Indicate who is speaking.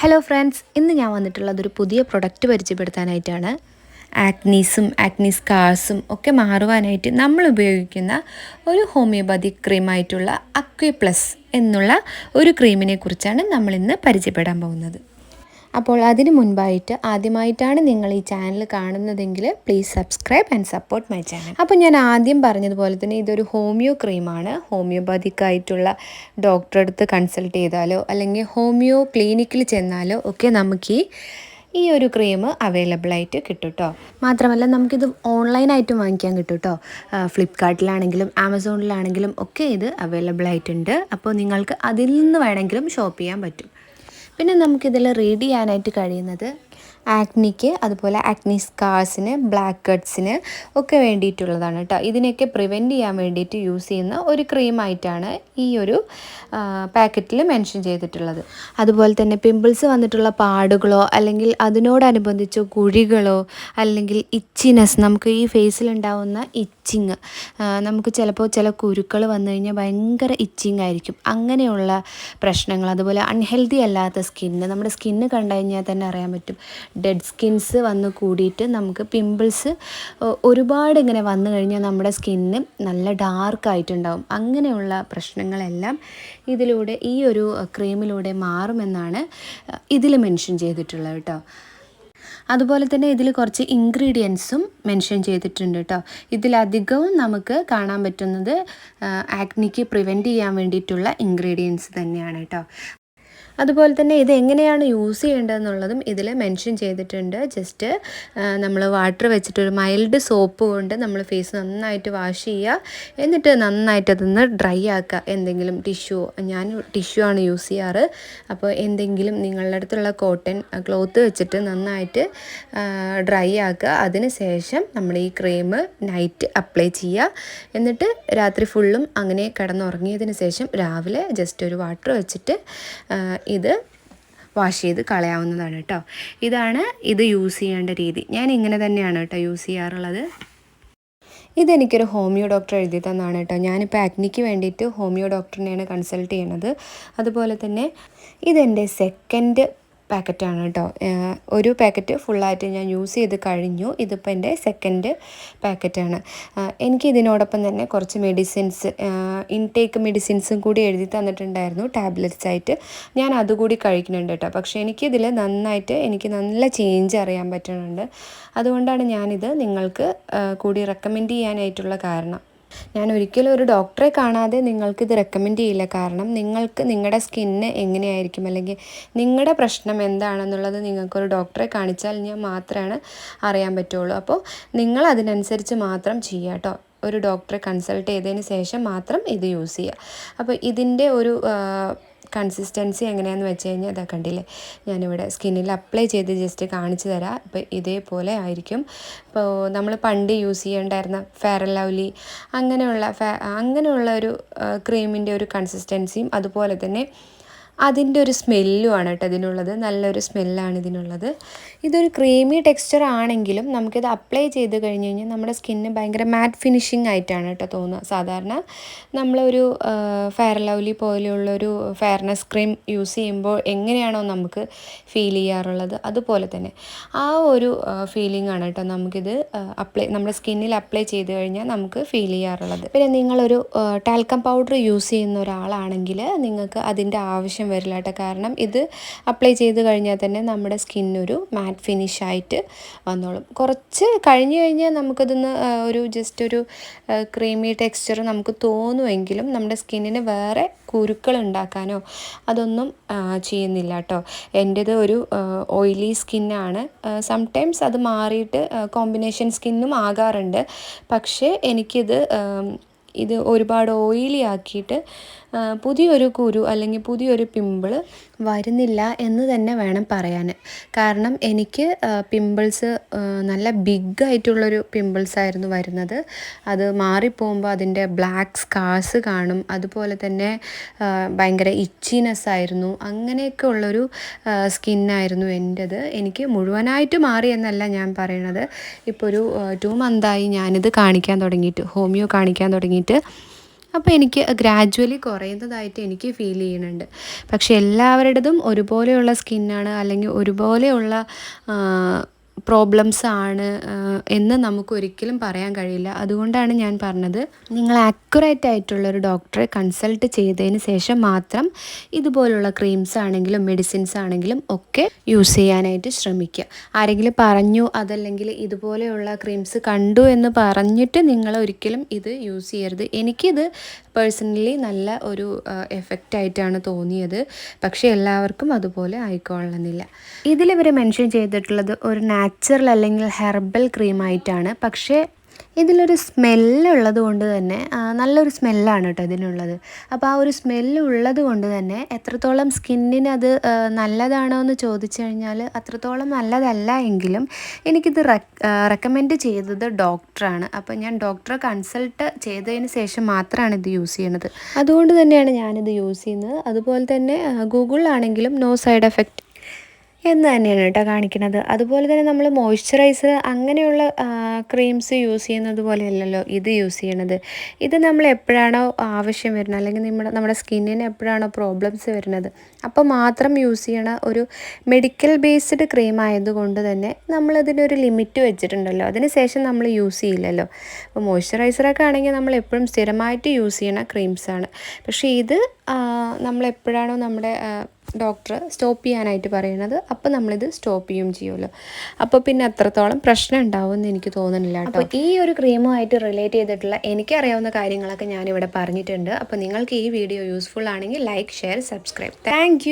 Speaker 1: Hello friends ഇന്ന് ഞാൻ വന്നിട്ടുള്ളത് ഒരു പുതിയ പ്രൊഡക്റ്റ് പരിചയപ്പെടുത്താനായിട്ടാണ്. ആക്നീസും ആക്നി സ്കാർസും ഒക്കെ മാറുവാനായിട്ട് നമ്മൾ ഉപയോഗിക്കുന്ന ഒരു ഹോമിയോപ്പതി ക്രീമായിട്ടുള്ള അക്വി പ്ലസ് എന്നുള്ള ഒരു ക്രീമിനെ കുറിച്ചാണ് നമ്മളിന്ന് പരിചയപ്പെടാൻ പോകുന്നത്. അപ്പോൾ അതിന് മുൻപായിട്ട് ആദ്യമായിട്ടാണ് നിങ്ങൾ ഈ ചാനൽ കാണുന്നതെങ്കിൽ please subscribe and support my channel അപ്പോൾ ഞാൻ ആദ്യം പറഞ്ഞതുപോലെ തന്നെ ഇതൊരു ഹോമിയോ ക്രീമാണ്. ഹോമിയോപാതിക്കായിട്ടുള്ള ഡോക്ടറെ അടുത്ത് കൺസൾട്ട് ചെയ്താലോ അല്ലെങ്കിൽ ഹോമിയോ ക്ലിനിക്കിൽ ചെന്നാലോ ഒക്കെ നമുക്ക് ഈ ഈ ഒരു ക്രീം അവൈലബിൾ ആയിട്ട് കിട്ടും കേട്ടോ മാത്രമല്ല നമുക്കിത് ഓൺലൈനായിട്ടും വാങ്ങിക്കാൻ കിട്ടും കേട്ടോ ഫ്ലിപ്കാർട്ടിലാണെങ്കിലും ആമസോണിലാണെങ്കിലും ഒക്കെ ഇത് അവൈലബിൾ ആയിട്ടുണ്ട്. അപ്പോൾ നിങ്ങൾക്ക് അതിൽ നിന്ന് വേണമെങ്കിലും ഷോപ്പ് ചെയ്യാൻ പറ്റും. പിന്നെ നമുക്കിതിൽ റീഡ് ചെയ്യാനായിട്ട് കഴിയുന്നത് ആക്നിക്ക് അതുപോലെ ആക്നി സ്കാർസിന് ബ്ലാക്ക് കട്ട്സിന് ഒക്കെ വേണ്ടിയിട്ടുള്ളതാണ് കേട്ടോ. ഇതിനെയൊക്കെ പ്രിവെന്റ് ചെയ്യാൻ വേണ്ടിയിട്ട് യൂസ് ചെയ്യുന്ന ഒരു ക്രീമായിട്ടാണ് ഈ ഒരു പാക്കറ്റിൽ മെൻഷൻ ചെയ്തിട്ടുള്ളത്. അതുപോലെ തന്നെ പിമ്പിൾസ് വന്നിട്ടുള്ള പാടുകളോ അല്ലെങ്കിൽ അതിനോടനുബന്ധിച്ച് കുഴികളോ അല്ലെങ്കിൽ ഇച്ചിനെസ് നമുക്ക് ഈ ഫേസിലുണ്ടാവുന്ന ഇച്ചിങ്. നമുക്ക് ചിലപ്പോൾ ചില കുരുക്കൾ വന്നു കഴിഞ്ഞാൽ ഭയങ്കര ഇച്ചിങ് ആയിരിക്കും. അങ്ങനെയുള്ള പ്രശ്നങ്ങൾ. അതുപോലെ അൺഹെൽത്തി അല്ലാത്ത സ്കിന്ന് നമ്മുടെ സ്കിന്ന് കണ്ടു കഴിഞ്ഞാൽ തന്നെ അറിയാൻ പറ്റും. ഡെഡ് സ്കിൻസ് വന്ന് കൂടിയിട്ട് നമുക്ക് പിമ്പിൾസ് ഒരുപാട് ഇങ്ങനെ വന്നു കഴിഞ്ഞാൽ നമ്മുടെ സ്കിന്ന് നല്ല ഡാർക്കായിട്ടുണ്ടാവും അങ്ങനെയുള്ള പ്രശ്നങ്ങളെല്ലാം ഇതിലൂടെ ഈ ഒരു ക്രീമിലൂടെ മാറുമെന്നാണ് ഇതിൽ മെൻഷൻ ചെയ്തിട്ടുള്ളത് കേട്ടോ. അതുപോലെ തന്നെ ഇതിൽ കുറച്ച് ഇൻഗ്രീഡിയൻസും മെൻഷൻ ചെയ്തിട്ടുണ്ട് കേട്ടോ. ഇതിലധികവും നമുക്ക് കാണാൻ പറ്റുന്നത് ആക്നിക്ക് പ്രിവെന്റ് ചെയ്യാൻ വേണ്ടിയിട്ടുള്ള ഇൻഗ്രീഡിയൻസ് തന്നെയാണ് കേട്ടോ. അതുപോലെ തന്നെ ഇത് എങ്ങനെയാണ് യൂസ് ചെയ്യേണ്ടതെന്നുള്ളതും ഇതിൽ മെൻഷൻ ചെയ്തിട്ടുണ്ട്. ജസ്റ്റ് നമ്മൾ വാട്ടർ വെച്ചിട്ട് ഒരു മൈൽഡ് സോപ്പ് കൊണ്ട് നമ്മൾ ഫേസ് നന്നായിട്ട് വാഷ് ചെയ്യുക. എന്നിട്ട് നന്നായിട്ട് അതൊന്ന് ഡ്രൈ ആക്കുക. എന്തെങ്കിലും ടിഷ്യൂ ഞാൻ ടിഷ്യൂ ആണ് യൂസ് ചെയ്യാറ്. അപ്പോൾ എന്തെങ്കിലും നിങ്ങളുടെ അടുത്തുള്ള കോട്ടൺ ക്ലോത്ത് വെച്ചിട്ട് നന്നായിട്ട് ഡ്രൈ ആക്കുക. അതിന് ശേഷം നമ്മൾ ഈ ക്രീം നൈറ്റ് അപ്ലൈ ചെയ്യുക. എന്നിട്ട് രാത്രി ഫുള്ളും അങ്ങനെ കിടന്നുറങ്ങിയതിന് ശേഷം രാവിലെ ജസ്റ്റ് ഒരു വാട്ടർ വെച്ചിട്ട് ഇത് വാഷ് ചെയ്ത് കളയാവുന്നതാണ് കേട്ടോ. ഇതാണ് ഇത് യൂസ് ചെയ്യേണ്ട രീതി. ഞാൻ ഇങ്ങനെ തന്നെയാണ് കേട്ടോ യൂസ് ചെയ്യാറുള്ളത്. ഇതെനിക്കൊരു ഹോമിയോ ഡോക്ടർ എഴുതി തന്നാണ് കേട്ടോ. ഞാനിപ്പോൾ അഗ്നിക്ക് വേണ്ടിയിട്ട് ഹോമിയോ ഡോക്ടറിനെയാണ് കൺസൾട്ട് ചെയ്യണത്. അതുപോലെ തന്നെ ഇതെന്റെ സെക്കൻഡ് പാക്കറ്റാണ് കേട്ടോ. ഒരു പാക്കറ്റ് ഫുള്ളായിട്ട് ഞാൻ യൂസ് ചെയ്ത് കഴിഞ്ഞു. ഇതിപ്പോൾ എന്റെ സെക്കൻഡ് പാക്കറ്റാണ്. എനിക്ക് ഇതിനോടൊപ്പം തന്നെ കുറച്ച് മെഡിസിൻസ് ഇൻടേക്ക് മെഡിസിൻസും കൂടി എഴുതി തന്നിട്ടുണ്ടായിരുന്നു ടാബ്ലറ്റ്സ് ആയിട്ട്. ഞാൻ അതുകൂടി കഴിക്കുന്നുണ്ട് കേട്ടോ. പക്ഷേ എനിക്കിതിൽ നന്നായിട്ട് എനിക്ക് നല്ല ചേഞ്ച് അറിയാൻ പറ്റുന്നുണ്ട്. അതുകൊണ്ടാണ് ഞാനിത് നിങ്ങൾക്ക് കൂടി റെക്കമെൻഡ് ചെയ്യാനായിട്ടുള്ള കാരണം. ഞാൻ ഒരിക്കലും ഒരു ഡോക്ടറെ കാണാതെ നിങ്ങൾക്ക് ഇത് റെക്കമെൻഡ് ചെയ്യില്ല. കാരണം നിങ്ങൾക്ക് നിങ്ങളുടെ സ്കിന്ന് എങ്ങനെയായിരിക്കും? അല്ലെങ്കിൽ നിങ്ങളുടെ പ്രശ്നം എന്താണെന്നുള്ളത് നിങ്ങൾക്കൊരു ഡോക്ടറെ കാണിച്ചാൽ ഞാൻ മാത്രമാണ് അറിയാൻ പറ്റുള്ളൂ. അപ്പോൾ നിങ്ങൾ അതിനനുസരിച്ച് മാത്രം ചെയ്യുക കേട്ടോ ഒരു ഡോക്ടറെ കൺസൾട്ട് ചെയ്തതിന് ശേഷം മാത്രം ഇത് യൂസ് ചെയ്യുക അപ്പോൾ ഇതിന്റെ ഒരു കൺസിസ്റ്റൻസി എങ്ങനെയാണെന്ന് വെച്ച് കഴിഞ്ഞാൽ അതാ കണ്ടില്ലേ ഞാനിവിടെ സ്കിന്നിൽ അപ്ലൈ ചെയ്ത് ജസ്റ്റ് കാണിച്ചു തരാം. ഇപ്പോൾ ഇതേപോലെ ആയിരിക്കും. ഇപ്പോൾ നമ്മൾ പണ്ട് യൂസ് ചെയ്യേണ്ടായിരുന്ന ഫെയർ ലവ്ലി അങ്ങനെയുള്ള അങ്ങനെയുള്ള ഒരു ക്രീമിന്റെ ഒരു കൺസിസ്റ്റൻസിയും അതുപോലെ തന്നെ അതിന്റെ ഒരു സ്മെല്ലും ആണ് കേട്ടോ ഇതിനുള്ളത്. നല്ലൊരു സ്മെല്ലാണ് ഇതിനുള്ളത്. ഇതൊരു ക്രീമി ടെക്സ്ചർ ആണെങ്കിലും നമുക്കിത് അപ്ലൈ ചെയ്ത് കഴിഞ്ഞ് കഴിഞ്ഞാൽ നമ്മുടെ സ്കിന്ന് ഭയങ്കര മാറ്റ് ഫിനിഷിംഗ് ആയിട്ടാണ് കേട്ടോ തോന്നുക. സാധാരണ നമ്മളൊരു ഫെയർ ലവ്ലി പോലെയുള്ളൊരു ഫെയർനെസ് ക്രീം യൂസ് ചെയ്യുമ്പോൾ എങ്ങനെയാണോ നമുക്ക് ഫീൽ ചെയ്യാറുള്ളത് അതുപോലെ തന്നെ. ആ ഒരു ഫീലിംഗ് ആണ് കേട്ടോ നമുക്കിത് അപ്ലൈ നമ്മുടെ സ്കിന്നിൽ അപ്ലൈ ചെയ്ത് കഴിഞ്ഞാൽ നമുക്ക് ഫീൽ ചെയ്യാറുള്ളത്. പിന്നെ നിങ്ങളൊരു ടാൽക്കം പൗഡർ യൂസ് ചെയ്യുന്ന ഒരാളാണെങ്കിൽ നിങ്ങൾക്ക് അതിന്റെ ആവശ്യം വരില്ല കേട്ടോ കാരണം ഇത് അപ്ലൈ ചെയ്ത് കഴിഞ്ഞാൽ തന്നെ നമ്മുടെ സ്കിന്നൊരു മാറ്റ് ഫിനിഷ് ആയിട്ട് വന്നോളും. കുറച്ച് കഴിഞ്ഞ് കഴിഞ്ഞാൽ നമുക്കതൊന്ന് ഒരു ജസ്റ്റ് ഒരു ക്രീമി ടെക്സ്ചർ നമുക്ക് തോന്നുമെങ്കിലും നമ്മുടെ സ്കിന്നിന് വേറെ കുരുക്കൾ ഉണ്ടാക്കാനോ അതൊന്നും ചെയ്യുന്നില്ല കേട്ടോ എന്റേത് ഒരു ഓയിലി സ്കിന്നാണ് സംടൈംസ് അത് മാറിയിട്ട് കോമ്പിനേഷൻ സ്കിന്നും ആകാറുണ്ട്. പക്ഷേ എനിക്കിത് ഇത് ഒരുപാട് ഓയിലി ആക്കിയിട്ട് പുതിയൊരു കുരു അല്ലെങ്കിൽ പുതിയൊരു പിമ്പിൾ വരുന്നില്ല എന്ന് തന്നെ വേണം പറയാൻ കാരണം എനിക്ക് പിമ്പിൾസ് നല്ല ബിഗ് ആയിട്ടുള്ളൊരു പിമ്പിൾസ് ആയിരുന്നു വരുന്നത്. അത് മാറിപ്പോകുമ്പോൾ അതിന്റെ ബ്ലാക്ക് സ്കാർസ് കാണും. അതുപോലെ തന്നെ ഭയങ്കര ഇച്ചിനെസ് ആയിരുന്നു. അങ്ങനെയൊക്കെ ഉള്ളൊരു സ്കിന്നായിരുന്നു എന്റേത്. എനിക്ക് മുഴുവനായിട്ട് മാറി എന്നല്ല ഞാൻ പറയണത്. ഇപ്പോൾ ഒരു ടു മന്തായി ഞാനിത് കാണിക്കാൻ തുടങ്ങിയിട്ട് ഹോമിയോ കാണിക്കാൻ തുടങ്ങിയിട്ട്. അപ്പോൾ എനിക്ക് ഗ്രാജ്വലി കുറയുന്നതായിട്ട് എനിക്ക് ഫീൽ ചെയ്യുന്നുണ്ട്. പക്ഷേ എല്ലാവരുടേതും ഒരുപോലെയുള്ള സ്കിന്നാണ് അല്ലെങ്കിൽ ഒരുപോലെയുള്ള പ്രോബ്ലംസ് ആണ് എന്ന് നമുക്ക് ഒരിക്കലും പറയാൻ കഴിയില്ല. അതുകൊണ്ടാണ് ഞാൻ പറഞ്ഞത് നിങ്ങൾ ആക്യുറേറ്റ് ആയിട്ടുള്ള ഒരു ഡോക്ടറെ കൺസൾട്ട് ചെയ്തതിന് ശേഷം മാത്രം ഇതുപോലുള്ള ക്രീംസ് ആണെങ്കിലും മെഡിസിൻസ് ആണെങ്കിലും ഒക്കെ യൂസ് ചെയ്യാനായിട്ട് ശ്രമിക്കുക. ആരെങ്കിലും പറഞ്ഞു അതല്ലെങ്കിൽ ഇതുപോലെയുള്ള ക്രീംസ് കണ്ടു എന്ന് പറഞ്ഞിട്ട് നിങ്ങൾ ഒരിക്കലും ഇത് യൂസ് ചെയ്യരുത്. എനിക്കിത് പേഴ്സണലി നല്ല ഒരു എഫക്റ്റ് ആയിട്ടാണ് തോന്നിയത്. പക്ഷേ എല്ലാവർക്കും അതുപോലെ ആയിക്കൊള്ളണമെന്നില്ല. ഇതിലിവർ മെൻഷൻ ചെയ്തിട്ടുള്ളത് ഒരു നാച്ചുറൽ അല്ലെങ്കിൽ ഹെർബൽ ക്രീമായിട്ടാണ് പക്ഷേ ഇതിലൊരു സ്മെല്ലുള്ളത് കൊണ്ട് തന്നെ നല്ലൊരു സ്മെല്ലാണ് കേട്ടോ ഇതിനുള്ളത്. അപ്പോൾ ആ ഒരു സ്മെല്ല് ഉള്ളത് കൊണ്ട് തന്നെ എത്രത്തോളം സ്കിന്നിന് അത് നല്ലതാണോ എന്ന് ചോദിച്ചു കഴിഞ്ഞാൽ അത്രത്തോളം നല്ലതല്ല എങ്കിലും എനിക്കിത് റെക്കമെൻഡ് ചെയ്തത് ഡോക്ടറാണ്. അപ്പോൾ ഞാൻ ഡോക്ടറെ കൺസൾട്ട് ചെയ്തതിന് ശേഷം മാത്രമാണ് ഇത് യൂസ് ചെയ്യുന്നത് അതുകൊണ്ട് തന്നെയാണ് ഞാനിത് യൂസ് ചെയ്യുന്നത്. അതുപോലെ തന്നെ ഗൂഗിളിലാണെങ്കിലും നോ സൈഡ് എഫക്റ്റ് എന്ന് തന്നെയാണ് കേട്ടോ കാണിക്കുന്നത്. അതുപോലെ തന്നെ നമ്മൾ മോയ്സ്ചറൈസർ അങ്ങനെയുള്ള ക്രീംസ് യൂസ് ചെയ്യുന്നത് പോലെയല്ലല്ലോ ഇത് യൂസ് ചെയ്യണത്. ഇത് നമ്മൾ എപ്പോഴാണോ ആവശ്യം വരുന്നത് അല്ലെങ്കിൽ നമ്മുടെ നമ്മുടെ സ്കിന്നിന് എപ്പോഴാണോ പ്രോബ്ലംസ് വരുന്നത് അപ്പോൾ മാത്രം യൂസ് ചെയ്യണ ഒരു മെഡിക്കൽ ബേസ്ഡ് ക്രീം ആയതുകൊണ്ട് തന്നെ നമ്മളതിനൊരു ലിമിറ്റ് വെച്ചിട്ടുണ്ടല്ലോ. അതിന് ശേഷം നമ്മൾ യൂസ് ചെയ്യില്ലല്ലോ. അപ്പോൾ മോയ്സ്ചറൈസറൊക്കെ ആണെങ്കിൽ നമ്മൾ എപ്പോഴും സ്ഥിരമായിട്ട് യൂസ് ചെയ്യണ ക്രീംസാണ് പക്ഷേ ഇത് നമ്മളെപ്പോഴാണോ നമ്മുടെ ഡോക്ടർ സ്റ്റോപ്പ് ചെയ്യാനായിട്ട് പറയുന്നത് അപ്പോൾ നമ്മളിത് സ്റ്റോപ്പ് ചെയ്യും ചെയ്യുമല്ലോ. അപ്പോൾ പിന്നെ അത്രത്തോളം പ്രശ്നം ഉണ്ടാവുമെന്ന് എനിക്ക് തോന്നുന്നില്ല കേട്ടോ. ഈ ഒരു ക്രീമുമായിട്ട് റിലേറ്റ് ചെയ്തിട്ടുള്ള എനിക്കറിയാവുന്ന കാര്യങ്ങളൊക്കെ ഞാനിവിടെ പറഞ്ഞിട്ടുണ്ട്. അപ്പോൾ നിങ്ങൾക്ക് ഈ വീഡിയോ യൂസ്ഫുൾ ആണെങ്കിൽ ലൈക്ക് ഷെയർ സബ്സ്ക്രൈബ്. താങ്ക്